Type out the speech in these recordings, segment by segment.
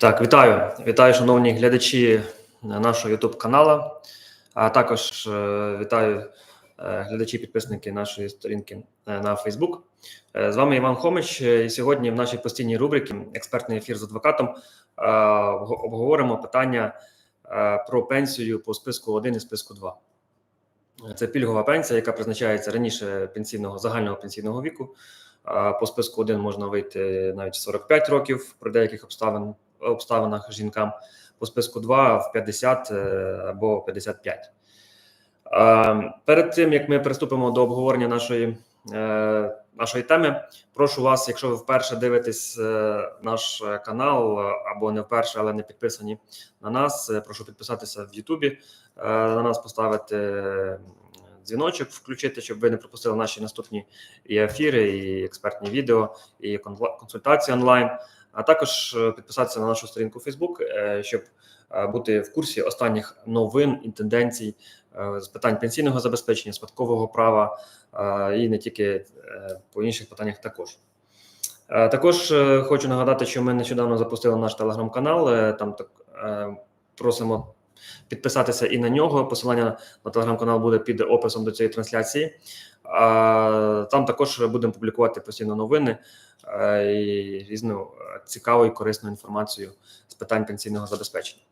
Так, вітаю, вітаю, шановні глядачі нашого YouTube каналу. А також е, вітаю е, глядачі, підписники нашої сторінки е, на Facebook. З вами Іван Хомич. І сьогодні в нашій постійній рубриці експертний ефір з адвокатом обговоримо питання про пенсію по списку 1 і списку 2. Це пільгова пенсія, яка призначається раніше пенсійного загального пенсійного віку. По списку 1 можна вийти навіть в 45 років при деяких обставин, обставинах жінкам, по списку 2 в 50 е, або 55. Перед тим як ми приступимо до обговорення нашої, е, нашої теми, прошу вас, якщо ви вперше дивитесь е, наш е, канал е, або не вперше, але не підписані на нас, е, прошу підписатися в Ютубі, е, на нас поставити е, дзвіночок, включити, щоб ви не пропустили наші наступні і ефіри, і експертні відео, і консультації онлайн. А також е, підписатися на нашу сторінку Facebook, е, щоб е, бути в курсі останніх новин і тенденцій з питань пенсійного забезпечення, спадкового права і не тільки по інших питаннях також. Також хочу нагадати, що ми нещодавно запустили наш телеграм-канал. Там так просимо підписатися і на нього. Посилання на телеграм-канал буде під описом до цієї трансляції. Там також будемо публікувати постійно новини е, і різну е, цікаву і корисну інформацію з питань пенсійного забезпечення.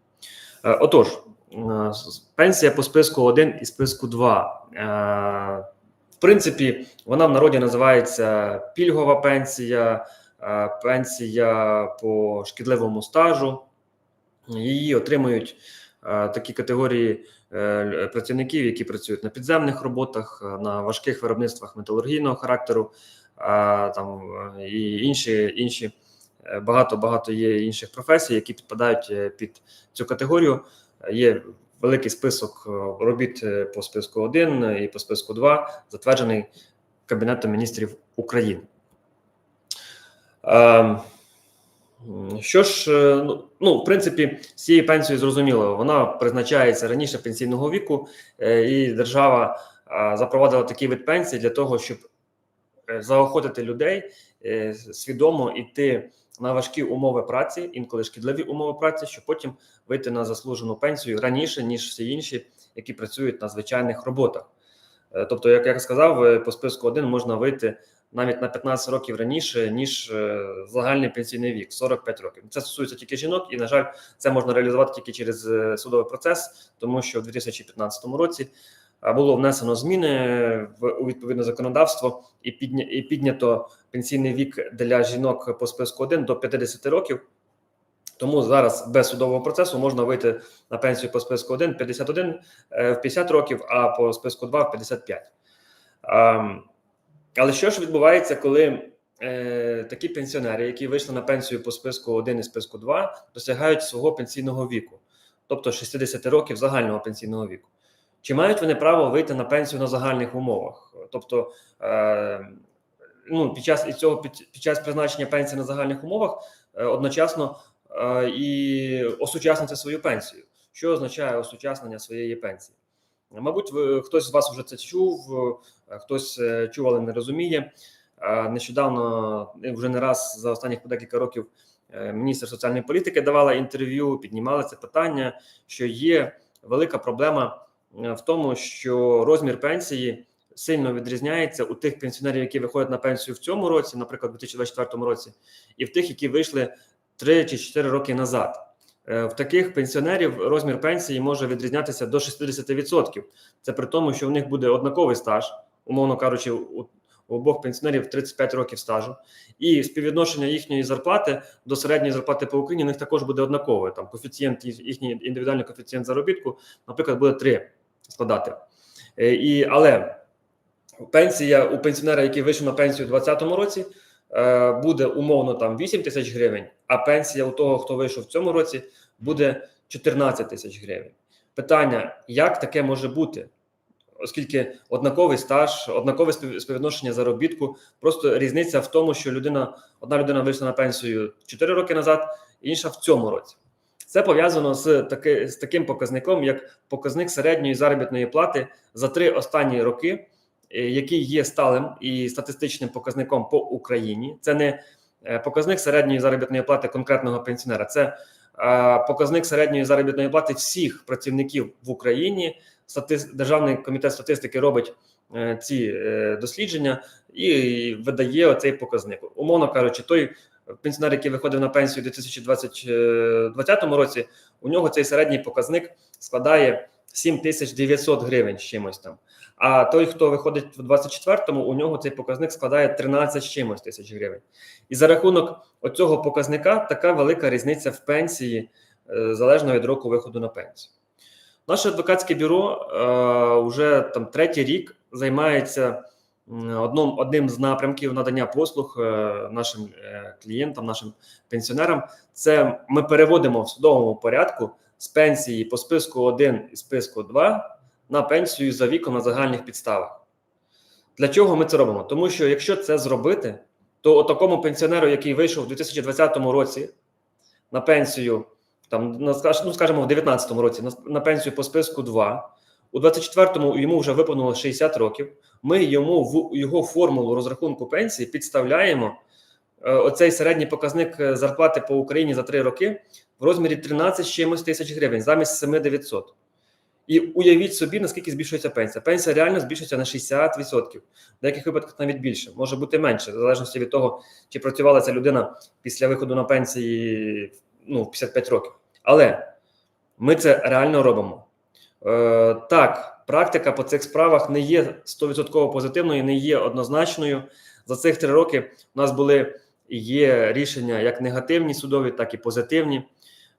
Е, Отож, пенсія по списку 1 і списку 2. Е, В принципі, вона в народі називається пільгова пенсія, пенсія по шкідливому стажу. Її отримують такі категорії е, працівників, які працюють на підземних роботах, е, на важких виробництвах металургійного характеру, е, там е, і інші інші е, багато багато є інших професій, які підпадають е, під цю категорію. Е, Є великий список е, робіт е, по списку 1 і по списку 2, затверджений Кабінетом міністрів України. Що ж, е, ну, ну, в принципі, з цією пенсією зрозуміло, вона призначається раніше пенсійного віку, е, і держава запровадила такий вид пенсії для того, щоб е, заохотити людей свідомо йти на важкі умови праці, інколи шкідливі умови праці, щоб потім вийти на заслужену пенсію раніше, ніж всі інші, які працюють на звичайних роботах. Тобто, як я сказав, по списку 1 можна вийти навіть на 15 років раніше, ніж е, загальний пенсійний вік 45 років. Це стосується тільки жінок, і на жаль, це можна реалізувати тільки через е, судовий процес, тому що в 2015 році е, було внесено зміни в у відповідне законодавство і підня, і піднято пенсійний вік для жінок по списку 1 до 50 років. Тому зараз без судового процесу можна вийти на пенсію по списку 1 51 е, в 50 років, а по списку 2 в 55. Але що ж відбувається, коли е, такі пенсіонери, які вийшли на пенсію по списку 1 і списку 2, досягають свого пенсійного віку, тобто 60 років загального пенсійного віку? Чи мають вони право вийти на пенсію на загальних умовах? Тобто, е, ну, під час і цього під, під час призначення пенсії на загальних умовах е, одночасно е, і осучаснити свою пенсію. Що означає осучаснення своєї пенсії? Мабуть, ви, хтось з вас вже це чув, е, хтось е, чув, але не розуміє. Е, Нещодавно вже не раз за останніх декілька років міністр соціальної політики давала інтерв'ю, піднімали це питання, що є велика проблема в тому, що розмір пенсії сильно відрізняється у тих пенсіонерів, які виходять на пенсію в цьому році, наприклад, у 2024 році, і в тих, які вийшли 3 чи 4 роки назад. Е, В таких пенсіонерів розмір пенсії може відрізнятися до 60%. Це при тому, що в них буде однаковий стаж, умовно кажучи, у, у обох пенсіонерів 35 років стажу, і співвідношення їхньої зарплати до середньої зарплати по Україні у них також буде однакове. Там коефіцієнт їхній індивідуальний коефіцієнт заробітку, наприклад, буде 3 складати. Е, І, але пенсія у пенсіонера, який вийшов на пенсію у 2020 році, буде умовно там 8 тисяч гривень, а пенсія у того, хто вийшов в цьому році, буде 14 тисяч гривень. Питання: як таке може бути? Оскільки однаковий стаж, однакове співвідношення заробітку, просто різниця в тому, що людина, одна людина вийшла на пенсію 4 роки назад, інша в цьому році. Це пов'язано з, таки, з таким показником, як показник середньої заробітної плати за три останні роки, е, який є сталим і статистичним показником по Україні. Це не е, показник середньої заробітної плати конкретного пенсіонера, це е, показник середньої заробітної плати всіх працівників в Україні. Державний комітет статистики робить е, ці е, дослідження і видає оцей показник. Умовно кажучи, той пенсіонер, який виходив на пенсію у 2020 році, у нього цей середній показник складає 7900 гривень з чимось там. А той, хто виходить в 24-му, у нього цей показник складає 13 з чимось тисяч гривень. І за рахунок оцього показника така велика різниця в пенсії, е, залежно від року виходу на пенсію. Наше адвокатське бюро е, вже там третій рік займається м, одним, одним з напрямків надання послуг е, нашим е, клієнтам, нашим пенсіонерам. Це ми переводимо в судовому порядку з пенсії по списку 1 і списку 2 на пенсію за віком на загальних підставах. Для чого ми це робимо? Тому що якщо це зробити, то такому пенсіонеру, який вийшов у 2020 році на пенсію, там, ну, скажімо, в 2019 році на, на пенсію по списку 2, у 24-му йому вже виповнило 60 років. Ми йому в його формулу розрахунку пенсії підставляємо е, оцей середній показник е, зарплати по Україні за 3 роки в розмірі 13 чимось тисяч гривень замість 7900. І уявіть собі, наскільки збільшується пенсія. Пенсія реально збільшується на 60%, в деяких випадках навіть більше, може бути менше, в залежності від того, чи працювала ця людина після виходу на пенсії ну, в 55 років. Але ми це реально робимо. Е, так, практика по цих справах не є 100% позитивною, не є однозначною. За цих три роки у нас були є рішення як негативні судові, так і позитивні.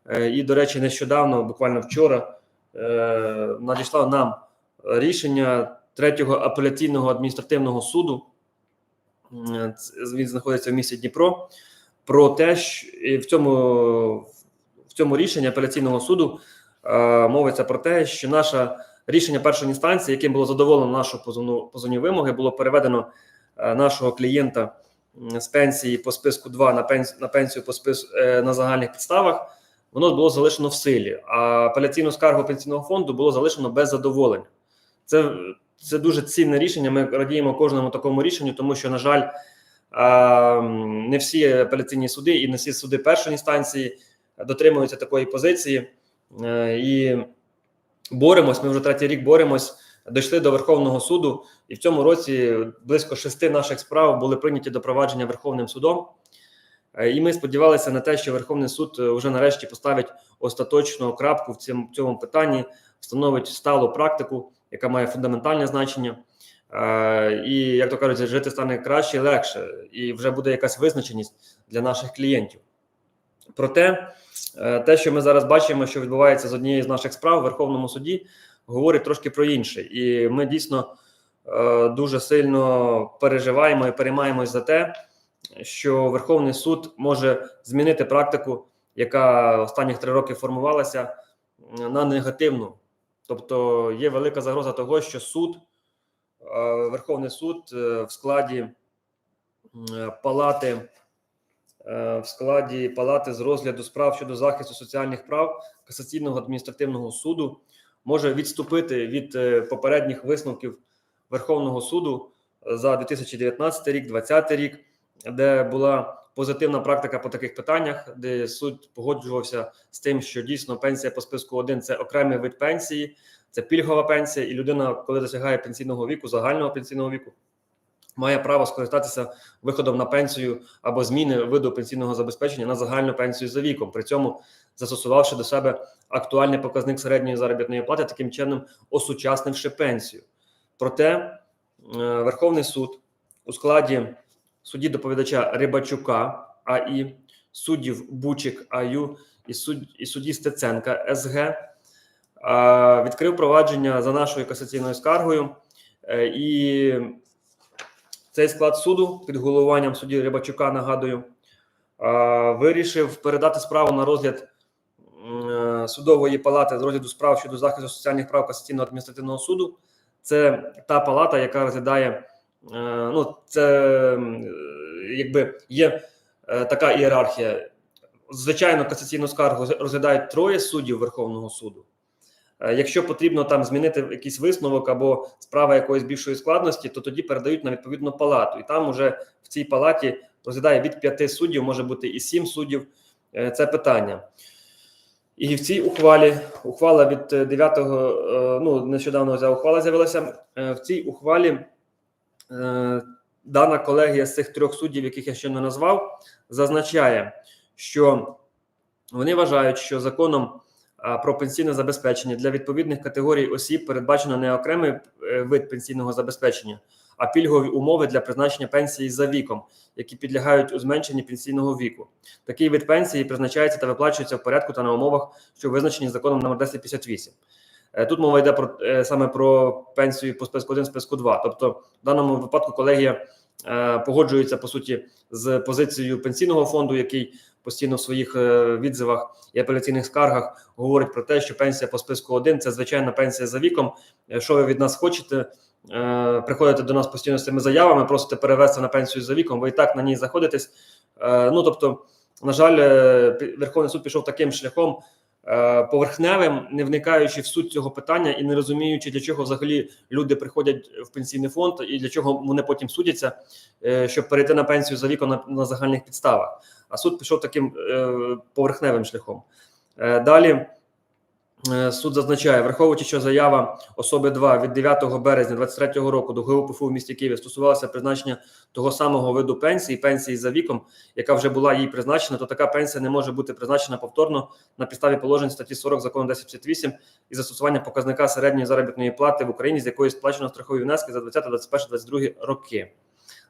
Е, і, до речі, нещодавно, буквально вчора, е, надійшло нам рішення третього апеляційного адміністративного суду. Він знаходиться в місті Дніпро. Про те, що в цьому, в цьому рішенні апеляційного суду е, мовиться про те, що наше рішення першої інстанції, яким було задоволено нашу позовну позовні вимоги, було переведено е, нашого клієнта з пенсії по списку 2 на пенсію, на пенсію по списку е, на загальних підставах. Воно було залишено в силі, а апеляційну скаргу пенсійного фонду було залишено без задоволення. Це, це дуже цінне рішення. Ми радіємо кожному такому рішенню, тому що, на жаль, не всі апеляційні суди і не всі суди першої інстанції дотримуються такої позиції. Е, І боремось. Ми вже третій рік боремось. Дійшли до Верховного суду, і в цьому році близько шести наших справ були прийняті до провадження Верховним судом. Е, І ми сподівалися на те, що Верховний суд е, вже нарешті поставить остаточну крапку в цьому, питанні, встановить сталу практику, яка має фундаментальне значення. Е, І, як то кажуть, жити стане краще і легше, і вже буде якась визначеність для наших клієнтів. Проте, е, те, що ми зараз бачимо, що відбувається з однією з наших справ в Верховному суді, говорить трошки про інше. І ми дійсно е, дуже сильно переживаємо і переймаємось за те, що Верховний суд може змінити практику, яка останніх три роки формувалася, на негативну. Тобто є велика загроза того, що суд, е, Верховний суд е, в складі палати е, в складі палати з розгляду справ щодо захисту соціальних прав касаційного адміністративного суду може відступити від попередніх висновків Верховного суду за 2019 рік, 2020 рік, де була позитивна практика по таких питаннях, де суд погоджувався з тим, що дійсно пенсія по списку 1 – це окремий вид пенсії, це пільгова пенсія, і людина, коли досягає пенсійного віку, загального пенсійного віку, має право скористатися виходом на пенсію або зміни виду пенсійного забезпечення на загальну пенсію за віком, при цьому застосувавши до себе актуальний показник середньої заробітної плати, таким чином осучаснивши пенсію. Проте е, Верховний суд у складі судді доповідача Рибачука АІ, суддів Бучик АЮ і, суд, і судді Стеценка СГ відкрив провадження за нашою касаційною скаргою. Е, І цей склад суду під головуванням судді Рибачука, нагадую, вирішив передати справу на розгляд е, судової палати з розгляду справ щодо захисту соціальних прав касаційного адміністративного суду. Це та палата, яка розглядає. Е, Ну, це якби є е, така ієрархія. Звичайно, касаційну скаргу розглядають троє суддів Верховного суду. Е, Якщо потрібно там змінити якийсь висновок або справа якоїсь більшої складності, то тоді передають на відповідну палату, і там уже в цій палаті розглядає від п'яти суддів, може бути і сім суддів. Це питання. І в цій ухвалі, ухвала від е, 9, е, ну нещодавно ця ухвала з'явилася. В цій ухвалі дана колегія з цих трьох суддів, яких я ще не назвав, зазначає, що вони вважають, що законом про пенсійне забезпечення для відповідних категорій осіб передбачено не окремий е, вид пенсійного забезпечення, а пільгові умови для призначення пенсії за віком, які підлягають у зменшенні пенсійного віку. Такий вид пенсії призначається та виплачується в порядку та на умовах, що визначені законом номер 1058. Е, Тут мова йде про е, саме про пенсію по списку 1, списку 2. Тобто, в даному випадку колегія е, погоджується по суті з позицією пенсійного фонду, який постійно в своїх відзивах і апеляційних скаргах говорить про те, що пенсія по списку 1 – це звичайна пенсія за віком. Що ви від нас хочете? Приходите до нас постійно з цими заявами, просите перевести на пенсію за віком. Ви і так на ній знаходитесь. Е, Ну тобто, на жаль, Верховний суд пішов таким шляхом. Е, Поверхневим, не вникаючи в суть цього питання і не розуміючи, для чого взагалі люди приходять в пенсійний фонд і для чого вони потім судяться, е, щоб перейти на пенсію за віком на, на загальних підставах. А суд пішов таким е, поверхневим шляхом. Далі суд зазначає, враховуючи, що заява особи 2 від 9 березня 2023 року до ГУПФУ в місті Києві стосувалася призначення того самого виду пенсії, пенсії за віком, яка вже була їй призначена, то така пенсія не може бути призначена повторно на підставі положень статті 40 закону 1058 і застосування показника середньої заробітної плати в Україні, з якої сплачено страхові внески за 20, 21, 22 роки.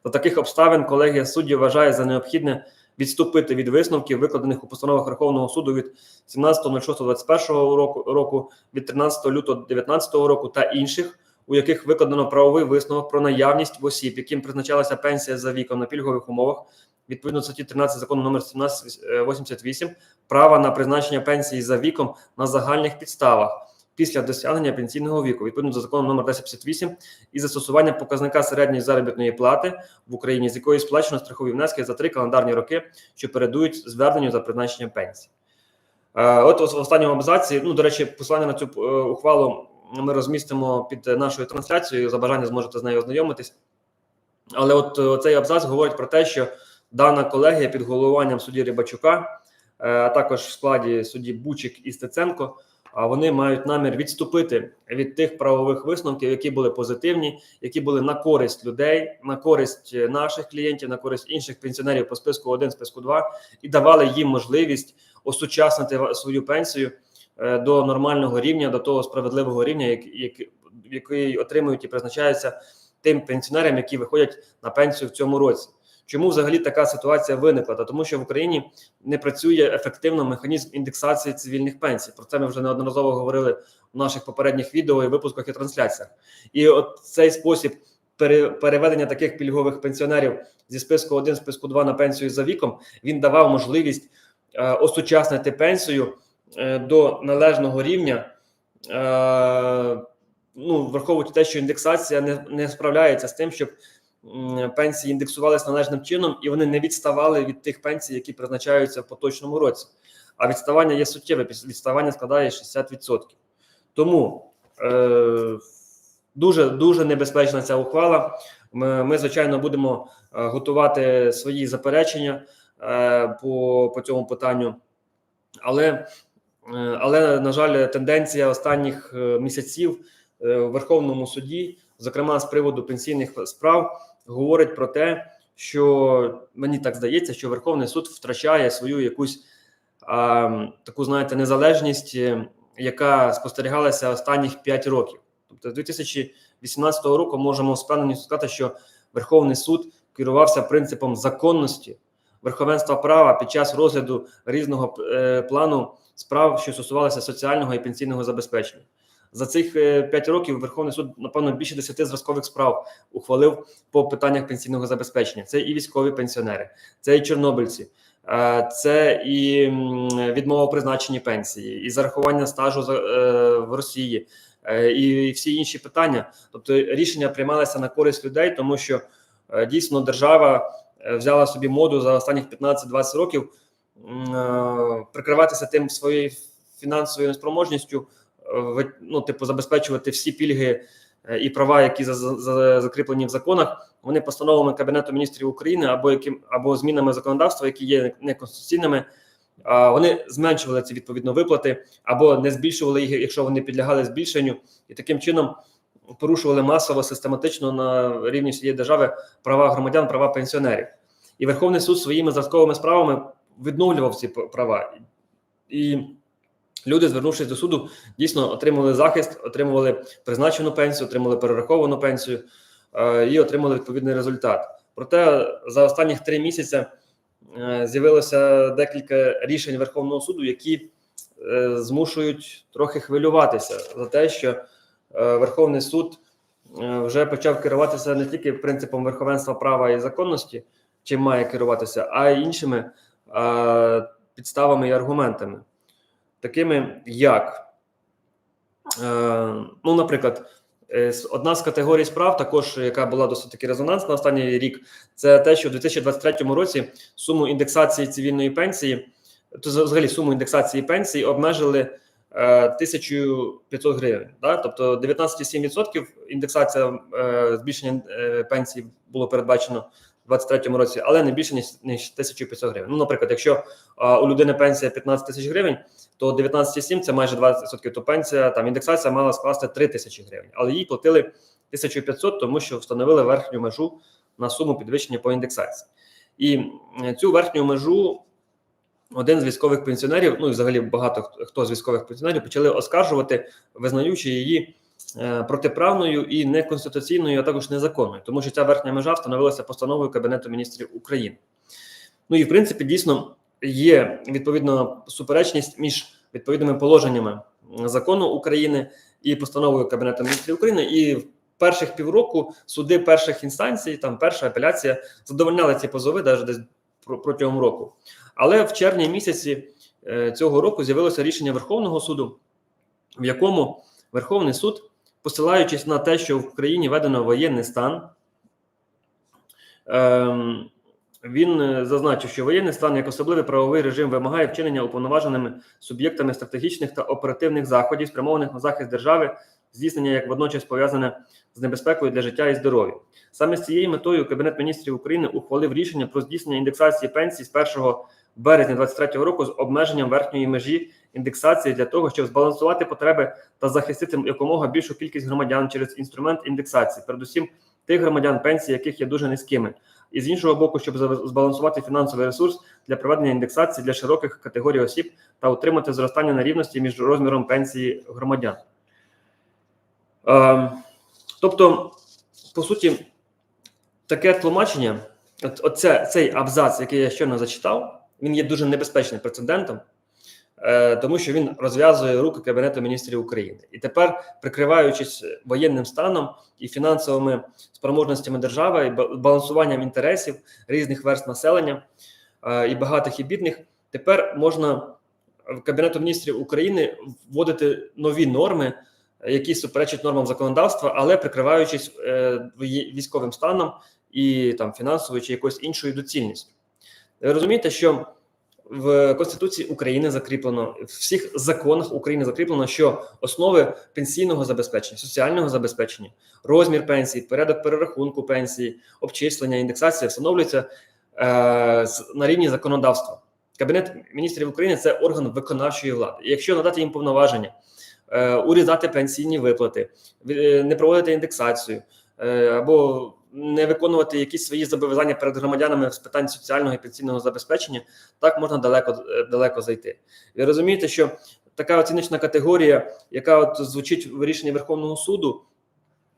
За таких обставин колегія суддів вважає за необхідне відступити від висновків, викладених у постановах Верховного суду від 17.06.21 року, року, від 13 лютого 2019 року та інших, у яких викладено правовий висновок про наявність в осіб, яким призначалася пенсія за віком на пільгових умовах, відповідно статті 13 закону номер 1788, права на призначення пенсії за віком на загальних підставах після досягнення пенсійного віку, відповідно до закону номер 1058, і застосування показника середньої заробітної плати в Україні, з якої сплачено страхові внески за три календарні роки, що передують зверненню за призначенням пенсії. Е, От в останньому абзаці, ну до речі, посилання на цю е, ухвалу ми розмістимо під нашою трансляцією. За бажання зможете з нею ознайомитись. Але от е, цей абзац говорить про те, що дана колегія під головуванням судді Рибачука, а також в складі судді Бучик і Стеценко, вони мають намір відступити від тих правових висновків, які були позитивні, які були на користь людей, на користь е, наших клієнтів, на користь інших пенсіонерів по списку 1, списку 2, і давали їм можливість осучаснити свою пенсію е, до нормального рівня, до того справедливого рівня, як- як- який отримують і призначаються тим пенсіонерам, які виходять на пенсію в цьому році. Чому взагалі така ситуація виникла? Та тому, що в Україні не працює ефективно механізм індексації цивільних пенсій. Про це ми вже неодноразово говорили в наших попередніх відео і випусках і трансляціях. І от цей спосіб переведення таких пільгових пенсіонерів зі списку 1, списку 2 на пенсію за віком він давав можливість е, осучаснити пенсію е, до належного рівня. Е, ну, враховуючи те, що індексація не, не справляється з тим, щоб пенсії індексувалися належним чином, і вони не відставали від тих пенсій, які призначаються в поточному році. А відставання є суттєве, відставання складає 60%. Тому е, дуже дуже небезпечна ця ухвала. Ми, ми звичайно, будемо е, готувати свої заперечення е, по, по цьому питанню. Але, е, але, на жаль, тенденція останніх е, місяців в Верховному суді, зокрема з приводу пенсійних справ, говорить про те, що мені так здається, що Верховний суд втрачає свою якусь а, таку, знаєте, незалежність, е, яка спостерігалася останніх 5 років. Тобто, з 2018 року можемо з впевненістю сказати, що Верховний суд керувався принципом законності, верховенства права під час розгляду різного е, плану справ, що стосувалися соціального і пенсійного забезпечення. За цих 5 років Верховний суд, напевно, більше 10 зразкових справ ухвалив по питаннях пенсійного забезпечення. Це і військові пенсіонери, це і чорнобильці, е, це і відмова у призначенні пенсії, і зарахування стажу е, в Росії, е, і всі інші питання. Тобто рішення приймалися на користь людей, тому що е, дійсно держава е, взяла собі моду за останніх 15-20 років е, прикриватися тим своєю фінансовою неспроможністю, е, ну, типу, забезпечувати всі пільги е, і права, які за, за, за- закріплені в законах, вони постановами Кабінету міністрів України або яким або змінами законодавства, які є неконституційними, вони зменшували ці відповідно виплати або не збільшували їх, якщо вони підлягали збільшенню, і таким чином порушували масово систематично на рівні всієї держави права громадян, права пенсіонерів. І Верховний суд своїми зразковими справами відновлював ці права. І люди, звернувшись до суду, дійсно отримали захист, отримували призначену пенсію, отримали перераховану пенсію е, і отримали відповідний результат. Проте за останніх три місяці е, з'явилося декілька рішень Верховного суду, які е, змушують трохи хвилюватися за те, що е, Верховний суд е, вже почав керуватися не тільки принципом верховенства права і законності, чим має керуватися, а й іншими е, підставами і аргументами, такими як, е, ну, наприклад, е, одна з категорій справ, також яка була досить таки резонансна останній рік, це те, що в 2023 році суму індексації цивільної пенсії, то взагалі суму індексації пенсії обмежили е, 1500 гривень. Да? Тобто 19,7% індексація е, збільшення е, пенсії було передбачено в 2023 році, але не більше ніж, ніж 1500 гривень. Ну, наприклад, якщо е, у людини пенсія 15 тисяч гривень, то 19,7 це майже 20%, то пенсія там індексація мала скласти 3 тисячі гривень, але їй платили 1500, тому що встановили верхню межу на суму підвищення по індексації. І цю верхню межу один з військових пенсіонерів, ну і взагалі багато хто- з військових пенсіонерів почали оскаржувати, визнаючи її протиправною і неконституційною, а також незаконною, тому що ця верхня межа встановилася постановою Кабінету міністрів України. Ну і в принципі, дійсно є відповідно суперечність між відповідними положеннями закону України і постановою Кабінету міністрів України. І в перших півроку суди перших інстанцій, там перша апеляція, задовольняли ці позови навіть десь протягом року. Але в червні місяці е, цього року з'явилося рішення Верховного суду, в якому Верховний суд, посилаючись на те, що в країні введено воєнний стан, ем, він е, зазначив, що воєнний стан як особливий правовий режим вимагає вчинення уповноваженими суб'єктами стратегічних та оперативних заходів, спрямованих на захист держави, здійснення як водночас пов'язане з небезпекою для життя і здоров'я. Саме з цією метою Кабінет міністрів України ухвалив рішення про здійснення індексації пенсій з 1 березня 2023 року з обмеженням верхньої межі індексації для того, щоб збалансувати потреби та захистити якомога більшу кількість громадян через інструмент індексації, передусім тих громадян, пенсії яких є дуже низькими, і з іншого боку, щоб збалансувати фінансовий ресурс для проведення індексації для широких категорій осіб та утримати зростання на рівності між розміром пенсії громадян. Ем, тобто, по суті, таке тлумачення, оце, цей абзац, який я щойно зачитав, він є дуже небезпечним прецедентом, е, тому що він розв'язує руки Кабінету міністрів України. І тепер, прикриваючись воєнним станом і фінансовими спроможностями держави, і балансуванням інтересів різних верст населення е, і багатих і бідних, тепер можна Кабінету міністрів України вводити нові норми, які суперечать нормам законодавства, але прикриваючись е, військовим станом і там фінансовою чи якоюсь іншою доцільністю. Ви розумієте, що в Конституції України закріплено в всіх законах України закріплено, що основи пенсійного забезпечення, соціального забезпечення, розмір пенсії, порядок перерахунку пенсії, обчислення, індексація встановлюються е, на рівні законодавства. Кабінет міністрів України це орган виконавчої влади. І якщо надати їм повноваження, е, урізати пенсійні виплати, е, не проводити індексацію е, або не виконувати якісь свої зобов'язання перед громадянами з питань соціального і пенсійного забезпечення, так можна далеко е, далеко зайти. Ви розумієте, що така оціночна категорія, яка от звучить в рішенні Верховного суду,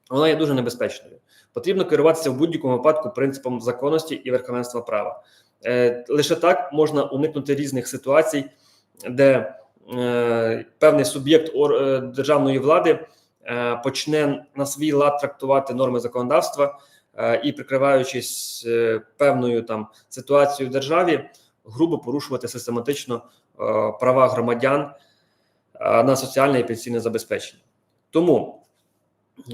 вона є дуже небезпечною. Потрібно керуватися в будь-якому випадку принципом законності і верховенства права. Е, лише так можна уникнути різних ситуацій, де е, певний суб'єкт е, державної влади е, почне на свій лад трактувати норми законодавства і, прикриваючись е, певною там ситуацією в державі, грубо порушувати систематично е, права громадян е, на соціальне і пенсійне забезпечення. Тому,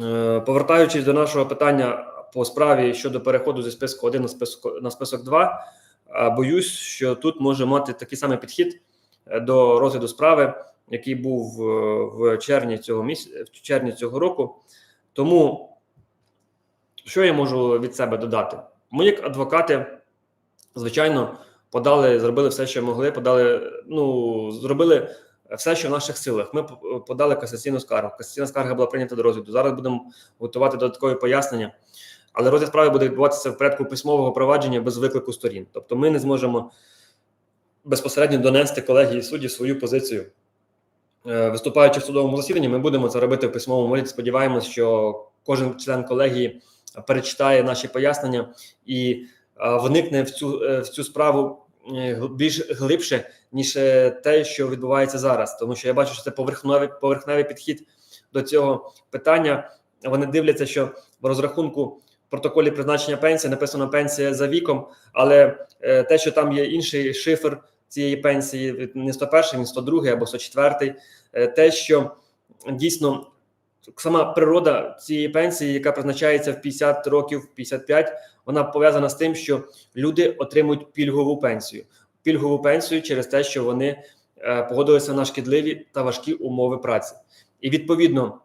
е, повертаючись до нашого питання по справі щодо переходу зі списку 1 на список, на список 2, е, боюсь, що тут може мати такий самий підхід е, до розгляду справи, який був е, в червні цього місяця, в червні цього року. Тому що я можу від себе додати? Ми, як адвокати, звичайно, подали, зробили все, що могли, подали, ну зробили все, що в наших силах. Ми подали касаційну скаргу. Касаційна скарга була прийнята до розгляду. Зараз будемо готувати додаткові пояснення. Але розгляд справи буде відбуватися в порядку письмового провадження без виклику сторін. Тобто, ми не зможемо безпосередньо донести колегії судді свою позицію. Е, Виступаючи в судовому засіданні, ми будемо це робити в письмовому вигляді. Сподіваємось, що кожен член колегії перечитає наші пояснення і е, вникне в цю, е, в цю справу е, більш глибше, ніж те, що відбувається зараз. Тому що я бачу, що це поверхневий, поверхневий підхід до цього питання. Вони дивляться, що в розрахунку протоколі призначення пенсії написано пенсія за віком, але те, що там є інший шифр цієї пенсії, не 101, не 102 або 104, е, те, що дійсно сама природа цієї пенсії, яка призначається в 50 років, 55, вона пов'язана з тим, що люди отримують пільгову пенсію. Пільгову пенсію через те, що вони е, погодилися на шкідливі та важкі умови праці. І відповідно,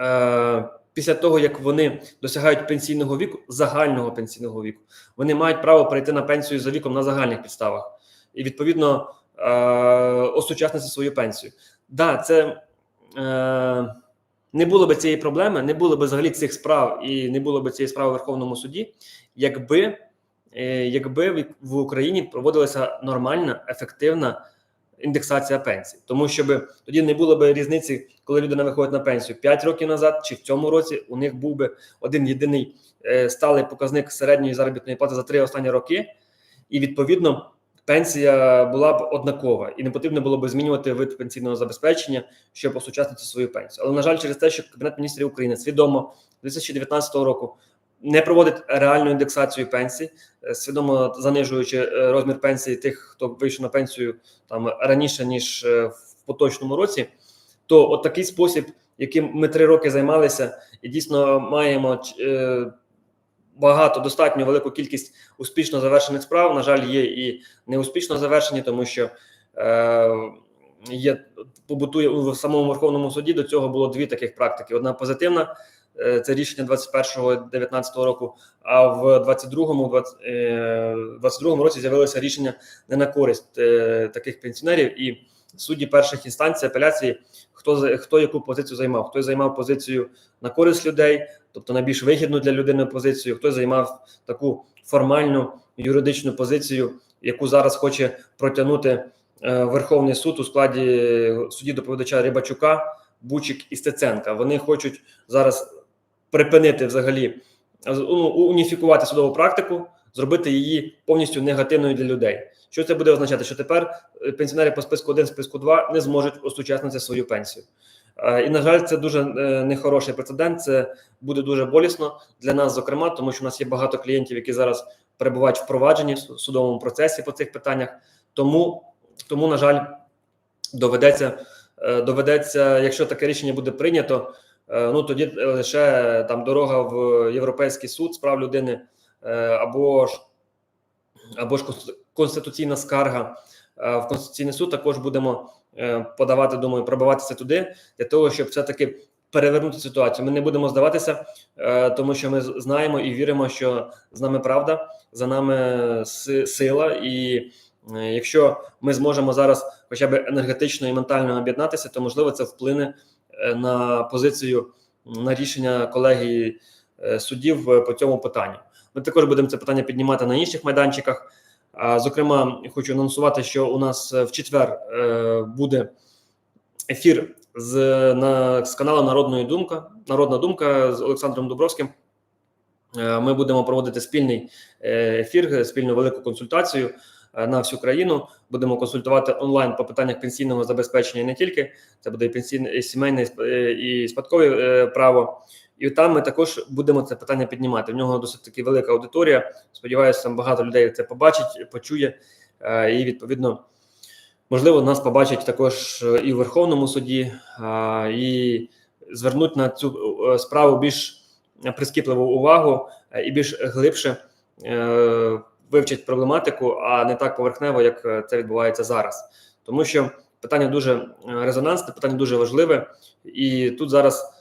е, після того, як вони досягають пенсійного віку, загального пенсійного віку, вони мають право перейти на пенсію за віком на загальних підставах. І відповідно е, осучаснити свою пенсію. Да, це не було би цієї проблеми, не було б взагалі цих справ і не було б цієї справи в Верховному суді, якби, е, якби в- Україні проводилася нормальна, ефективна індексація пенсій. Тому щоб тоді не було б різниці, коли людина виходить на пенсію 5 років назад чи в цьому році у них був би один єдиний е, сталий показник середньої заробітної плати за три останні роки, і відповідно пенсія була б однакова, і не потрібно було б змінювати вид пенсійного забезпечення, щоб осучаснити свою пенсію. Але на жаль, через те, що Кабінет міністрів України свідомо 2019 року не проводить реальну індексацію пенсій, е, свідомо занижуючи е, розмір пенсії тих, хто вийшов на пенсію там раніше ніж е, в поточному році, то от такий спосіб, яким ми три роки займалися, і дійсно маємо багато достатньо велику кількість успішно завершених справ. На жаль, є і неуспішно завершені, тому що е, є побутує у самому Верховному суді. До цього було дві таких практики: одна позитивна. е, Це рішення 21-19 року. А в 22-му 20, е, 22-му році з'явилося рішення не на користь е, таких пенсіонерів, і судді перших інстанцій апеляції, хто хто яку позицію займав, хто займав позицію на користь людей, тобто найбільш вигідну для людини позицію, хто займав таку формальну юридичну позицію, яку зараз хоче протягнути е, Верховний суд у складі судді доповідача Рибачука, Бучик і Стеценка. Вони хочуть зараз припинити взагалі е, ну, уніфікувати судову практику, зробити її повністю негативною для людей. Що це буде означати? Що тепер е, пенсіонери по списку 1, списку 2 не зможуть осучаснити свою пенсію. І на жаль, це дуже е, нехороший прецедент. Це буде дуже болісно для нас, зокрема, тому що у нас є багато клієнтів, які зараз перебувають в провадженні в судовому процесі по цих питаннях. Тому, тому на жаль, доведеться, е, доведеться, якщо таке рішення буде прийнято, ну тоді лише там дорога в Європейський суд з прав людини або ж або ж конституційна скарга е, в Конституційний суд. Також будемо е, подавати, думаю, пробиватися туди для того, щоб все-таки перевернути ситуацію. Ми не будемо здаватися, е, тому що ми знаємо і віримо, що з нами правда, за нами сила. І якщо ми зможемо зараз, хоча б енергетично і ментально об'єднатися, то можливо це вплине на позицію на рішення колегії суддів по цьому питанню. Ми також будемо це питання піднімати на інших майданчиках. Зокрема, хочу анонсувати, що у нас е, в четвер е, буде ефір з, на, з каналу Народної Думка, Народна Думка з Олександром Дубровським. Е, Ми будемо проводити спільний ефір, спільну велику консультацію на всю країну. Будемо консультувати онлайн по питаннях пенсійного забезпечення і не тільки. Це буде і пенсійне, і сімейне і спадкове право. І там ми також будемо це питання піднімати. В нього досить таки велика аудиторія. Сподіваюся, там багато людей це побачить, почує, е, і відповідно, можливо, нас побачать також е, і в Верховному суді, е, і звернуть на цю справу більш прискіпливу увагу і більш глибше вивчать проблематику, а не так поверхнево, як це відбувається зараз. Тому що питання дуже резонансне, питання дуже важливе, і тут зараз.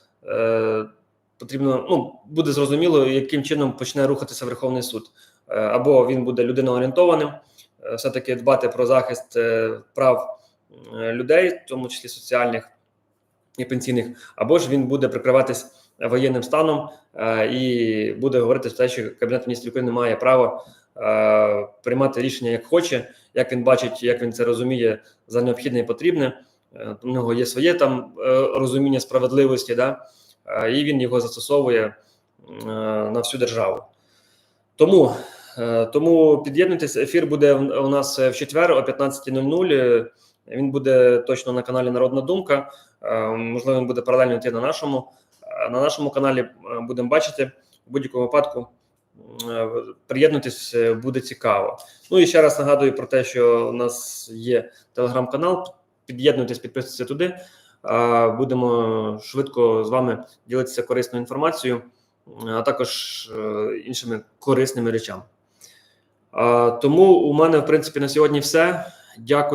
Потрібно ну буде зрозуміло, яким чином почне рухатися Верховний суд, Е, або він буде людиноорієнтованим, е, все-таки дбати про захист е, прав людей, в тому числі соціальних і пенсійних, або ж він буде прикриватись воєнним станом і буде говорити про те, що Кабінет міністрів України має право приймати рішення як хоче, як він бачить, як він це розуміє за необхідне і потрібне. У нього є своє там розуміння справедливості, да? Е, і він його застосовує е, на всю державу. Тому, е, тому під'єднуйтесь. Ефір буде у нас в четвер о 15.00. Е, Він буде точно на каналі Народна Думка. Можливо, він буде паралельно йти на нашому. На нашому каналі будемо бачити в будь-якому випадку. Приєднуйтесь, буде цікаво. Ну і ще раз нагадую про те, що у нас є телеграм-канал. Під'єднуйтесь, підписуйтесь туди. Будемо швидко з вами ділитися корисною інформацією, а також е, іншими корисними речами. Тому у мене, в принципі, на сьогодні все. Дякую.